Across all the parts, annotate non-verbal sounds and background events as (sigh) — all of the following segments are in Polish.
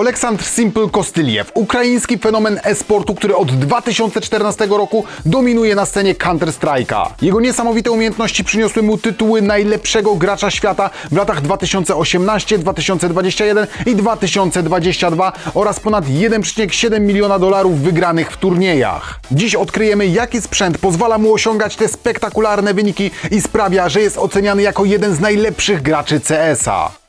Oleksandr Simple Kostyliew, ukraiński fenomen e-sportu, który od 2014 roku dominuje na scenie Counter-Strike'a. Jego niesamowite umiejętności przyniosły mu tytuły najlepszego gracza świata w latach 2018, 2021 i 2022 oraz ponad 1,7 miliona dolarów wygranych w turniejach. Dziś odkryjemy, jaki sprzęt pozwala mu osiągać te spektakularne wyniki i sprawia, że jest oceniany jako jeden z najlepszych graczy CS-a.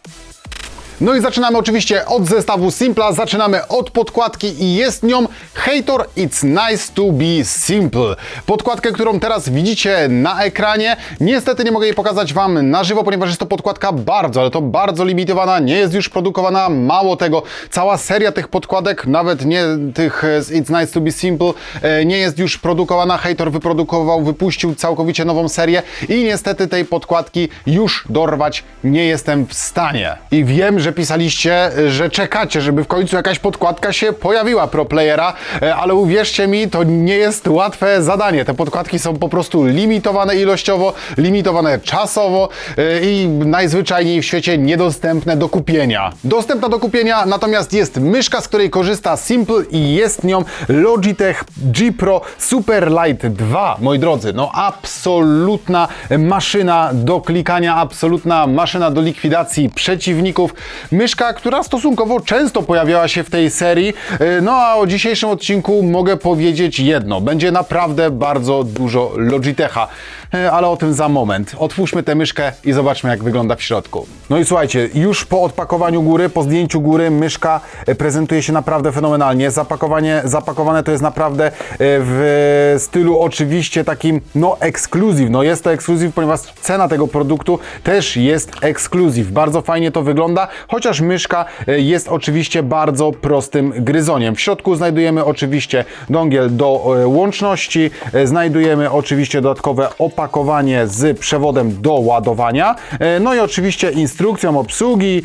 No i zaczynamy oczywiście od zestawu Simpla, zaczynamy od podkładki i jest nią Hater It's Nice to be Simple. Podkładkę, którą teraz widzicie na ekranie. Niestety nie mogę jej pokazać Wam na żywo, ponieważ jest to podkładka bardzo, ale to bardzo limitowana, nie jest już produkowana. Mało tego, cała seria tych podkładek, nawet nie tych z It's Nice to be Simple, e, nie jest już produkowana. Hater wyprodukował, wypuścił całkowicie nową serię i niestety tej podkładki już dorwać nie jestem w stanie. I wiem, że pisaliście, że czekacie, żeby w końcu jakaś podkładka się pojawiła pro playera, e, ale uwierzcie mi, to nie jest łatwe zadanie. Te podkładki są po prostu limitowane ilościowo, limitowane czasowo e, i najzwyczajniej w świecie niedostępne do kupienia. Dostępna do kupienia natomiast jest myszka, z której korzysta Simple i jest nią Logitech G Pro Super Light 2, moi drodzy. No absolutna maszyna do klikania, absolutna maszyna do likwidacji przeciwników. Myszka, która stosunkowo często pojawiała się w tej serii. E, No a o dzisiejszym odcinku mogę powiedzieć jedno. Będzie naprawdę bardzo dużo Logitecha, E, ale o tym za moment. Otwórzmy tę myszkę i zobaczmy jak wygląda w środku. No i słuchajcie, już po odpakowaniu góry, po zdjęciu góry myszka e, prezentuje się naprawdę fenomenalnie. Zapakowanie, zapakowane to jest naprawdę w stylu oczywiście takim no ekskluzyw. No jest to ekskluzyw, ponieważ cena tego produktu też jest ekskluzyw. Bardzo fajnie to wygląda, chociaż myszka e, jest oczywiście bardzo prostym gryzoniem. W środku znajdujemy oczywiście dongiel do e, łączności, e, znajdujemy oczywiście dodatkowe opakowanie z przewodem do ładowania, no i oczywiście instrukcją obsługi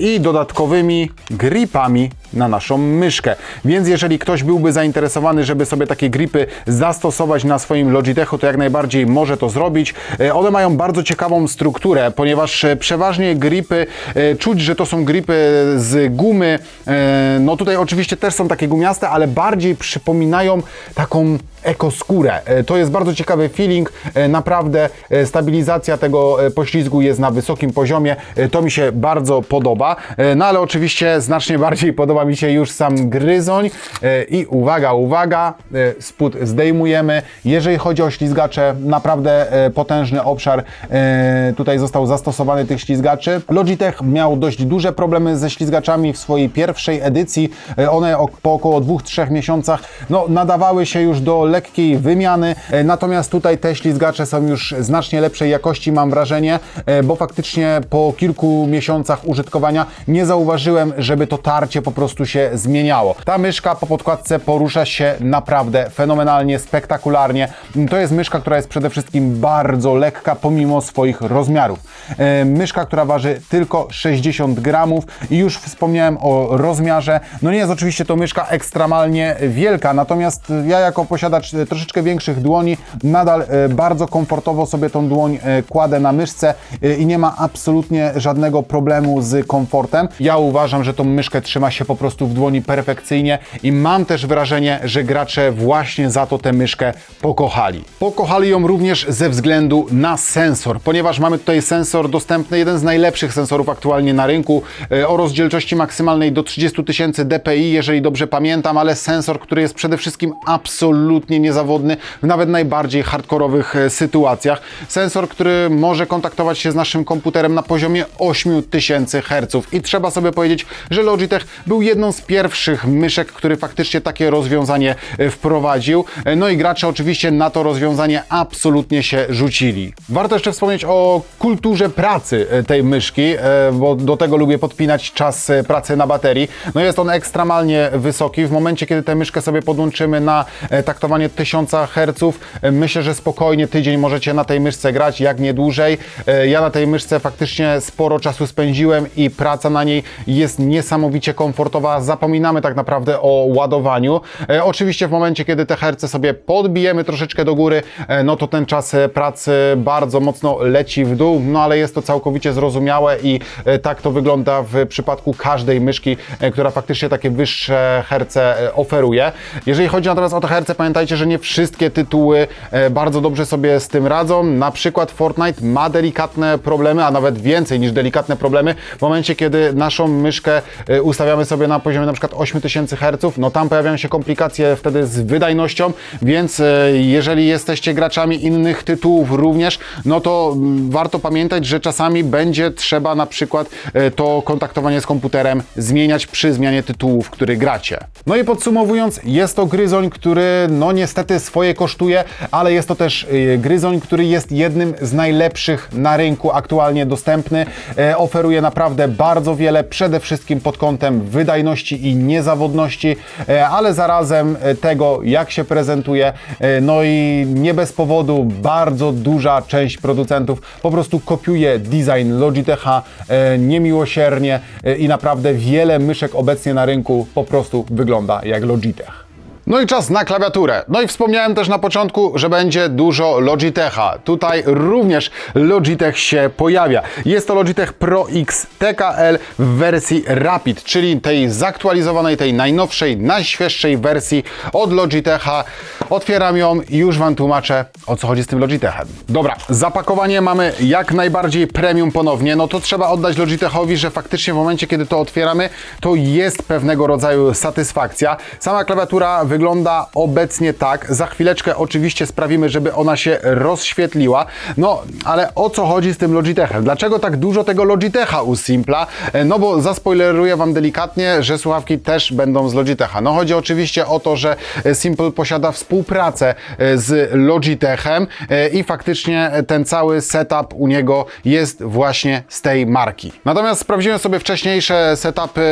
i dodatkowymi gripami na naszą myszkę. Więc jeżeli ktoś byłby zainteresowany, żeby sobie takie gripy zastosować na swoim Logitechu, to jak najbardziej może to zrobić. E, One mają bardzo ciekawą strukturę, ponieważ e, przeważnie gripy, e, czuć, że to są gripy z gumy. No tutaj oczywiście też są takie gumiaste, ale bardziej przypominają taką ekoskórę. E, To jest bardzo ciekawy feeling. E, Naprawdę e, stabilizacja tego poślizgu jest na wysokim poziomie. To mi się bardzo podoba. No ale oczywiście znacznie bardziej (laughs) podoba mi się już sam gryzoń. I uwaga, uwaga, spód zdejmujemy. Jeżeli chodzi o ślizgacze, naprawdę potężny obszar tutaj został zastosowany tych ślizgaczy. Logitech miał dość duże problemy ze ślizgaczami w swojej pierwszej edycji. One po około 2-3 miesiącach no, nadawały się już do lekkiej wymiany, e, natomiast tutaj te ślizgacze są już znacznie lepszej jakości, mam wrażenie, e, bo faktycznie po kilku miesiącach użytkowania nie zauważyłem, żeby to tarcie po prostu się zmieniało. Ta myszka po podkładce porusza się naprawdę fenomenalnie, spektakularnie. To jest myszka, która jest przede wszystkim bardzo lekka pomimo swoich rozmiarów. E, Myszka, która waży tylko 60 gramów i już wspomniałem o rozmiarze. No nie jest oczywiście to myszka ekstremalnie wielka, natomiast ja jako posiadacz e, troszeczkę większych dłoni nadal e, bardzo komfortowo sobie tą dłoń e, kładę na myszce i nie ma absolutnie żadnego problemu z komfortem. Ja uważam, że tą myszkę trzyma się po prostu w dłoni perfekcyjnie i mam też wrażenie, że gracze właśnie za to tę myszkę pokochali. Pokochali ją również ze względu na sensor, ponieważ mamy tutaj sensor dostępny, jeden z najlepszych sensorów aktualnie na rynku, o rozdzielczości maksymalnej do 30 tysięcy dpi, jeżeli dobrze pamiętam, ale sensor, który jest przede wszystkim absolutnie niezawodny w nawet najbardziej hardkorowych e, sytuacjach. Sensor, który może kontaktować się z naszym komputerem na poziomie 8000 Hz i trzeba sobie powiedzieć, że Logitech był jedną z pierwszych myszek, który faktycznie takie rozwiązanie e, wprowadził. E, No i gracze oczywiście na to rozwiązanie absolutnie się rzucili. Warto jeszcze wspomnieć o kulturze pracy tej myszki, bo do tego lubię podpinać czas pracy na baterii. No jest on ekstremalnie wysoki. W momencie, kiedy tę myszkę sobie podłączymy na e, taktowanie 1000 Hz, myślę, że spokojnie tydzień możecie na tej myszce grać, jak nie dłużej. E, Ja na tej myszce faktycznie sporo czasu spędziłem i praca na niej jest niesamowicie komfortowa zapominamy tak naprawdę o ładowaniu. E, oczywiście w momencie, kiedy te herce sobie podbijemy troszeczkę do góry, e, no to ten czas pracy bardzo mocno leci w dół, no ale jest to całkowicie zrozumiałe i tak to wygląda w przypadku każdej myszki, która faktycznie takie wyższe herce oferuje. Jeżeli chodzi natomiast o te herce, pamiętajcie, że nie wszystkie tytuły e, bardzo dobrze sobie z tym radzą. Na przykład Fortnite ma delikatne problemy, a nawet więcej niż delikatne problemy w momencie, kiedy naszą myszkę e, ustawiamy sobie na poziomie na przykład 8000 Hz, no tam pojawiają się komplikacje wtedy z wydajnością, więc e, jeżeli jesteście graczami innych tytułów również, no to mm, warto pamiętać, że czasami będzie trzeba na przykład to kontaktowanie z komputerem zmieniać przy zmianie tytułów, który gracie. No i podsumowując, jest to gryzoń, który no niestety swoje kosztuje, ale jest to też e, gryzoń, który jest jednym z najlepszych na rynku aktualnie dostępny. E, Oferuje naprawdę bardzo wiele, przede wszystkim pod kątem wydajności i niezawodności, e, ale zarazem e, tego, jak się prezentuje. No i nie bez powodu bardzo duża część producentów po prostu kopiuje design Logitecha niemiłosiernie i naprawdę wiele myszek obecnie na rynku po prostu wygląda jak Logitech. No i czas na klawiaturę. No i wspomniałem też na początku, że będzie dużo Logitecha. Tutaj również Logitech się pojawia. Jest to Logitech Pro X TKL w wersji Rapid, czyli tej zaktualizowanej, tej najnowszej, najświeższej wersji od Logitecha. Otwieram ją i już Wam tłumaczę, o co chodzi z tym Logitechem. Dobra, zapakowanie mamy jak najbardziej premium ponownie. No to trzeba oddać Logitechowi, że faktycznie w momencie, kiedy to otwieramy, to jest pewnego rodzaju satysfakcja. Sama klawiatura wygląda obecnie tak. Za chwileczkę oczywiście sprawimy, żeby ona się rozświetliła. No, ale o co chodzi z tym Logitechem? Dlaczego tak dużo tego Logitecha u Simpla? E, No bo zaspoileruję Wam delikatnie, że słuchawki też będą z Logitecha. No chodzi oczywiście o to, że e, Simple posiada współpracę e, z Logitechem i faktycznie ten cały setup u niego jest właśnie z tej marki. Natomiast sprawdziłem sobie wcześniejsze setupy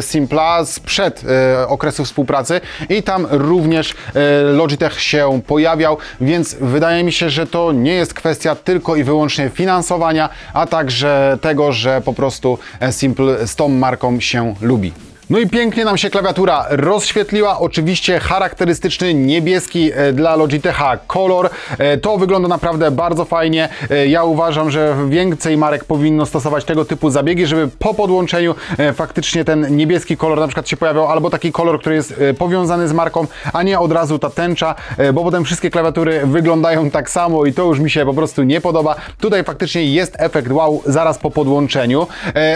Simpla sprzed okresu współpracy i tam również e, Logitech się pojawiał, więc wydaje mi się, że to nie jest kwestia tylko i wyłącznie finansowania, a także tego, że po prostu e, Simple z tą marką się lubi. No i pięknie nam się klawiatura rozświetliła. Oczywiście charakterystyczny niebieski e, dla Logitecha kolor. E, To wygląda naprawdę bardzo fajnie. E, Ja uważam, że więcej marek powinno stosować tego typu zabiegi, żeby po podłączeniu faktycznie ten niebieski kolor na przykład się pojawiał, albo taki kolor, który jest powiązany z marką, a nie od razu ta tęcza, bo potem wszystkie klawiatury wyglądają tak samo i to już mi się po prostu nie podoba. Tutaj faktycznie jest efekt wow zaraz po podłączeniu.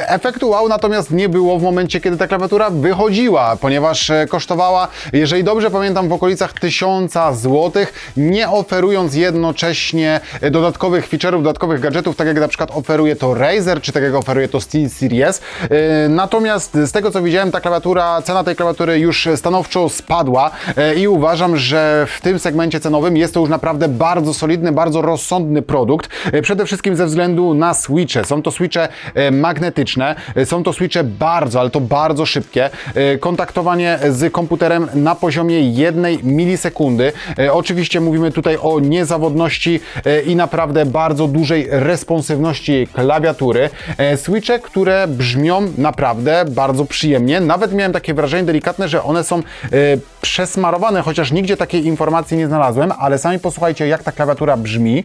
Efektu wow natomiast nie było w momencie, kiedy ta klawiatura wychodziła, ponieważ e, kosztowała, jeżeli dobrze pamiętam, w okolicach 1000 zł, nie oferując jednocześnie e, dodatkowych feature'ów, dodatkowych gadżetów, tak jak na przykład oferuje to Razer, czy tak jak oferuje to SteelSeries. E, Natomiast z tego co widziałem, ta klawiatura, cena tej klawiatury już stanowczo spadła i uważam, że w tym segmencie cenowym jest to już naprawdę bardzo solidny, bardzo rozsądny produkt. Przede wszystkim ze względu na switche. Są to switche magnetyczne, są to switche bardzo, ale to bardzo szybkie. E, Kontaktowanie z komputerem na poziomie jednej milisekundy. E, Oczywiście mówimy tutaj o niezawodności e, i naprawdę bardzo dużej responsywności klawiatury. Switche, które brzmią naprawdę bardzo przyjemnie. Nawet miałem takie wrażenie delikatne, że one są przesmarowane, chociaż nigdzie takiej informacji nie znalazłem, ale sami posłuchajcie, jak ta klawiatura brzmi.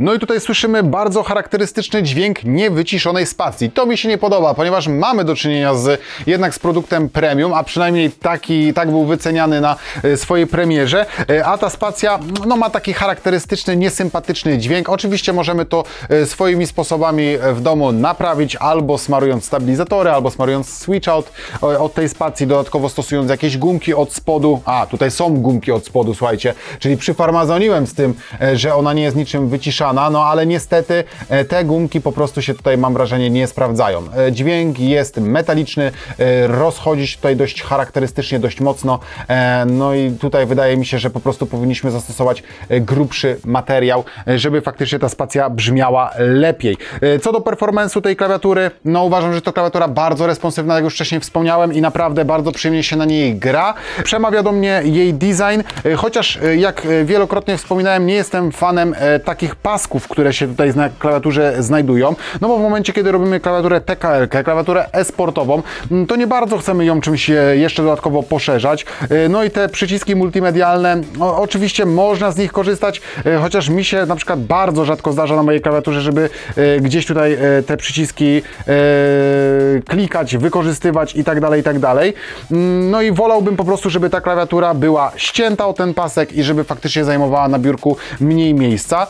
No i tutaj słyszymy bardzo charakterystyczny dźwięk niewyciszonej spacji. To mi się nie podoba, ponieważ mamy do czynienia z, jednak z produktem premium, a przynajmniej taki, tak był wyceniany na e, swojej premierze, e, a ta spacja no, ma taki charakterystyczny, niesympatyczny dźwięk. Oczywiście możemy to e, swoimi sposobami w domu naprawić, albo smarując stabilizatory, albo smarując switch out od tej spacji, dodatkowo stosując jakieś gumki od spodu. A, tutaj są gumki od spodu, słuchajcie, czyli przyfarmazoniłem z tym, że ona nie jest niczym wyciszana, no ale niestety e, te gumki po prostu się tutaj, mam wrażenie, nie sprawdzają. E, Dźwięk jest metaliczny, e, rozchodzi się tutaj dość charakterystycznie, dość mocno, no i tutaj wydaje mi się, że po prostu powinniśmy zastosować grubszy materiał, żeby faktycznie ta spacja brzmiała lepiej. Co do performance'u tej klawiatury, no uważam, że to klawiatura bardzo responsywna, jak już wcześniej wspomniałem i naprawdę bardzo przyjemnie się na niej gra. Przemawia do mnie jej design, chociaż jak wielokrotnie wspominałem, nie jestem fanem takich pasków, które się tutaj na klawiaturze znajdują, no bo w momencie, kiedy robimy klawiaturę TKL, klawiaturę e-sportową, m, to nie bardzo chcemy ją czymś e, jeszcze dodatkowo poszerzać. E, No i te przyciski multimedialne, o, oczywiście można z nich korzystać, e, chociaż mi się na przykład bardzo rzadko zdarza na mojej klawiaturze, żeby gdzieś tutaj te przyciski klikać, wykorzystywać i tak dalej, i tak dalej. Mm, No i wolałbym po prostu, żeby ta klawiatura była ścięta o ten pasek i żeby faktycznie zajmowała na biurku mniej miejsca.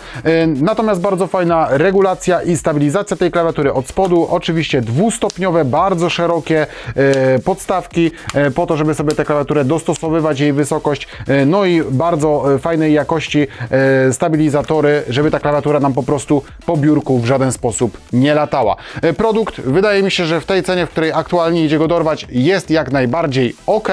Natomiast bardzo fajna regulacja i stabilizacja tej klawiatury od spodu. Oczywiście dwustopniowe, bardzo szerokie e, podstawki e, po to, żeby sobie tę klawiaturę dostosowywać jej wysokość. E, No i bardzo fajnej jakości stabilizatory, żeby ta klawiatura nam po prostu po biurku w żaden sposób nie latała. Produkt wydaje mi się, że w tej cenie, w której aktualnie idzie go dorwać, jest jak najbardziej ok,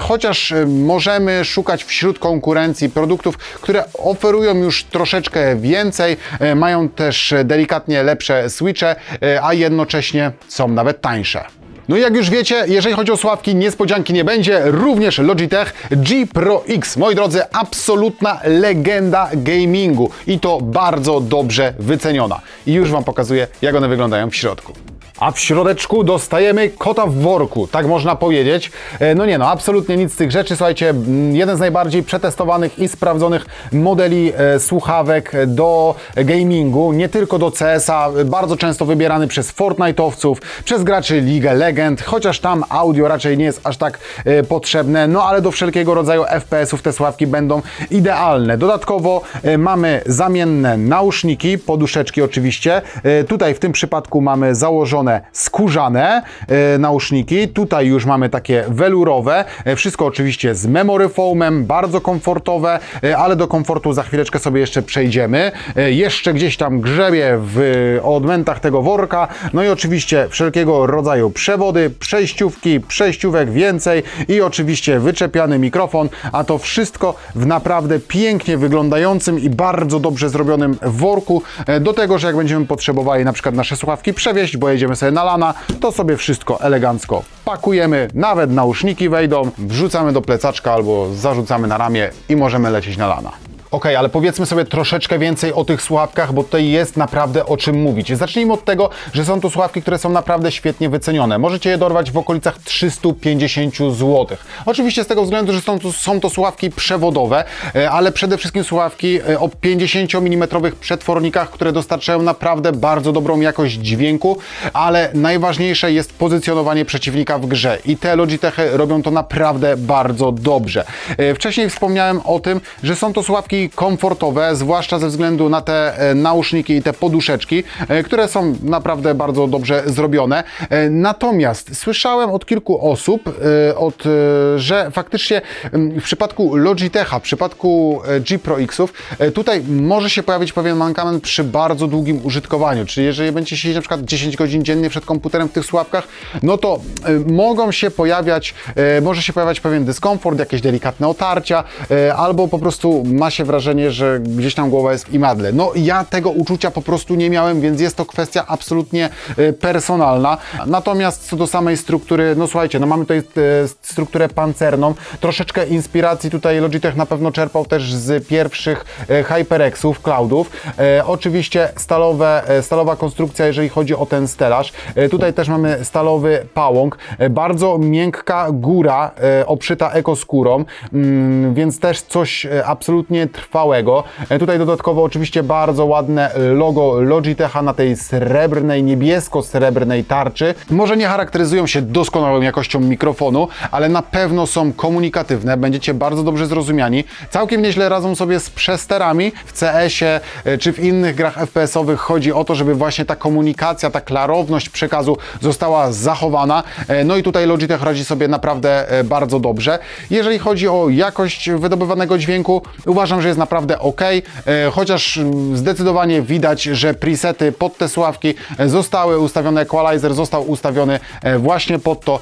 chociaż możemy szukać wśród konkurencji produktów, które oferują już troszeczkę więcej, e, mają też delikatnie lepsze switche, e, a jednocześnie są nawet tańsze. No i jak już wiecie, jeżeli chodzi o sławki, niespodzianki nie będzie, również Logitech G Pro X. Moi drodzy, absolutna legenda gamingu i to bardzo dobrze wyceniona. I już Wam pokazuję, jak one wyglądają w środku. A w środeczku dostajemy kota w worku, tak można powiedzieć. E, No nie no, absolutnie nic z tych rzeczy. Słuchajcie, jeden z najbardziej przetestowanych i sprawdzonych modeli e, słuchawek do gamingu, nie tylko do CS-a, bardzo często wybierany przez Fortnite'owców, przez graczy League Legend, chociaż tam audio raczej nie jest aż tak e, potrzebne, no ale do wszelkiego rodzaju FPS-ów te słuchawki będą idealne. Dodatkowo mamy zamienne nauszniki, poduszeczki oczywiście. Tutaj w tym przypadku mamy założone skórzane e, nauszniki. Tutaj już mamy takie welurowe. E, Wszystko oczywiście z memory foamem, bardzo komfortowe, e, ale do komfortu za chwileczkę sobie jeszcze przejdziemy. Jeszcze gdzieś tam grzebie w odmętach tego worka. No i oczywiście wszelkiego rodzaju przewody, przejściówki, przejściówek więcej i oczywiście wyczepiany mikrofon, a to wszystko w naprawdę pięknie wyglądającym i bardzo dobrze zrobionym worku. Do tego, że jak będziemy potrzebowali na przykład nasze słuchawki przewieźć, bo jedziemy sobie na lana, to sobie wszystko elegancko pakujemy, nawet nauszniki wejdą, wrzucamy do plecaczka albo zarzucamy na ramię i możemy lecieć na lana. Ok, ale powiedzmy sobie troszeczkę więcej o tych słuchawkach, bo tutaj jest naprawdę o czym mówić. Zacznijmy od tego, że są to słuchawki, które są naprawdę świetnie wycenione. Możecie je dorwać w okolicach 350 zł. Oczywiście z tego względu, że są to, są to słuchawki przewodowe, e, ale przede wszystkim słuchawki e, o 50 mm przetwornikach, które dostarczają naprawdę bardzo dobrą jakość dźwięku, ale najważniejsze jest pozycjonowanie przeciwnika w grze i te Logitechy robią to naprawdę bardzo dobrze. E, Wcześniej wspomniałem o tym, że są to słuchawki komfortowe, zwłaszcza ze względu na te e, nauszniki i te poduszeczki, e, które są naprawdę bardzo dobrze zrobione. E, Natomiast słyszałem od kilku osób, od, że faktycznie w przypadku Logitecha, w przypadku G Pro Xów, tutaj może się pojawić pewien mankament przy bardzo długim użytkowaniu. Czyli jeżeli będziecie siedzieć na przykład 10 godzin dziennie przed komputerem w tych słuchawkach, no to mogą się pojawiać, może się pojawiać pewien dyskomfort, jakieś delikatne otarcia, albo po prostu ma się wrażenie, że gdzieś tam głowa jest w imadle. No ja tego uczucia po prostu nie miałem, więc jest to kwestia absolutnie e, personalna. Natomiast co do samej struktury, no słuchajcie, no mamy tutaj e, strukturę pancerną, troszeczkę inspiracji tutaj Logitech na pewno czerpał też z pierwszych e, HyperXów, Cloudów. Oczywiście stalowe, stalowa konstrukcja, jeżeli chodzi o ten stelaż. Tutaj też mamy stalowy pałąk, bardzo miękka góra obszyta ekoskórą, mm, więc też coś absolutnie trwałego. E, tutaj dodatkowo oczywiście bardzo ładne logo Logitecha na tej srebrnej, niebiesko-srebrnej tarczy. Może nie charakteryzują się doskonałą jakością mikrofonu, ale na pewno są komunikatywne, będziecie bardzo dobrze zrozumiani. Całkiem nieźle radzą sobie z przesterami w CS-ie e, czy w innych grach FPS-owych. Chodzi o to, żeby właśnie ta komunikacja, ta klarowność przekazu została zachowana. E, No i tutaj Logitech radzi sobie naprawdę bardzo dobrze. Jeżeli chodzi o jakość wydobywanego dźwięku, uważam, że jest naprawdę ok, e, chociaż mm, zdecydowanie widać, że presety pod te sławki e, zostały ustawione, equalizer został ustawiony e, właśnie pod to,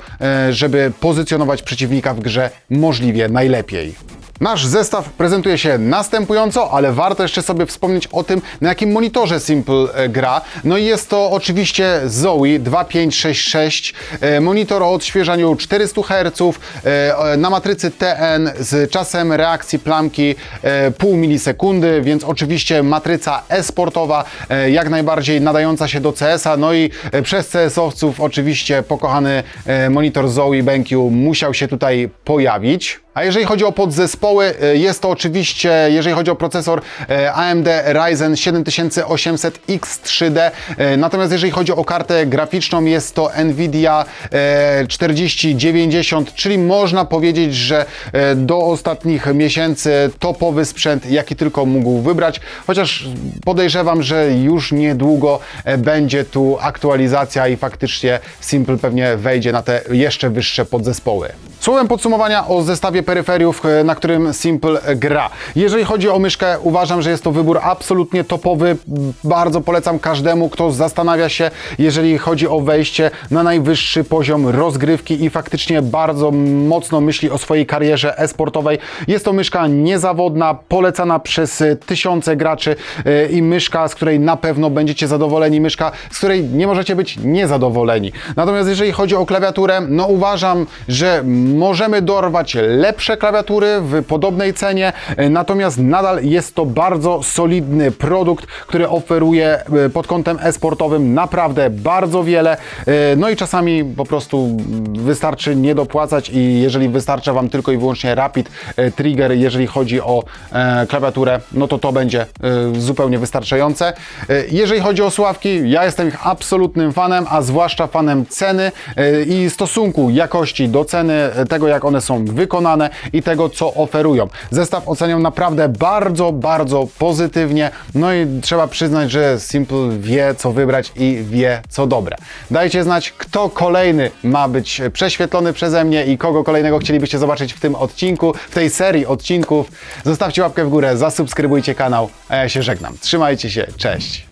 żeby pozycjonować przeciwnika w grze możliwie najlepiej. Nasz zestaw prezentuje się następująco, ale warto jeszcze sobie wspomnieć o tym, na jakim monitorze Simple e, gra. No i jest to oczywiście Zoe 2566, e, monitor o odświeżaniu 400 Hz e, na matrycy TN z czasem reakcji plamki pół milisekundy, więc oczywiście matryca e-sportowa, jak najbardziej nadająca się do CS-a, no i przez CS-owców oczywiście pokochany monitor Zoe BenQ musiał się tutaj pojawić. A jeżeli chodzi o podzespoły, e, jest to oczywiście, jeżeli chodzi o procesor e, AMD Ryzen 7800X3D, e, natomiast jeżeli chodzi o kartę graficzną, jest to Nvidia e, 4090, czyli można powiedzieć, że do ostatnich miesięcy topowy sprzęt, jaki tylko mógł wybrać, chociaż podejrzewam, że już niedługo będzie tu aktualizacja i faktycznie Simple pewnie wejdzie na te jeszcze wyższe podzespoły. Słowem podsumowania o zestawie peryferiów, e, na którym Simple gra. Jeżeli chodzi o myszkę, uważam, że jest to wybór absolutnie topowy. Bardzo polecam każdemu, kto zastanawia się, jeżeli chodzi o wejście na najwyższy poziom rozgrywki i faktycznie bardzo mocno myśli o swojej karierze e-sportowej. Jest to myszka niezawodna, polecana przez e, tysiące graczy e, i myszka, z której na pewno będziecie zadowoleni, myszka, z której nie możecie być niezadowoleni. Natomiast jeżeli chodzi o klawiaturę, no uważam, że możemy dorwać lepsze klawiatury w podobnej cenie, e, natomiast nadal jest to bardzo solidny produkt, który oferuje e, pod kątem e-sportowym naprawdę bardzo wiele. E, No i czasami po prostu wystarczy nie dopłacać i jeżeli wystarcza Wam tylko i wyłącznie Rapid Trigger, jeżeli chodzi o klawiaturę, no to to będzie zupełnie wystarczające. Jeżeli chodzi o sławki, ja jestem ich absolutnym fanem, a zwłaszcza fanem ceny i stosunku jakości do ceny, tego jak one są wykonane i tego co oferują. Zestaw oceniam naprawdę bardzo, bardzo pozytywnie. No i trzeba przyznać, że Simple wie co wybrać i wie co dobre. Dajcie znać, kto kolejny ma być prześwietlony przeze mnie i kogo kolejnego chcielibyście zobaczyć w tym odcinku, w tej serii odcinków. Zostawcie łapkę w górę, zasubskrybujcie kanał, a ja się żegnam. Trzymajcie się, cześć!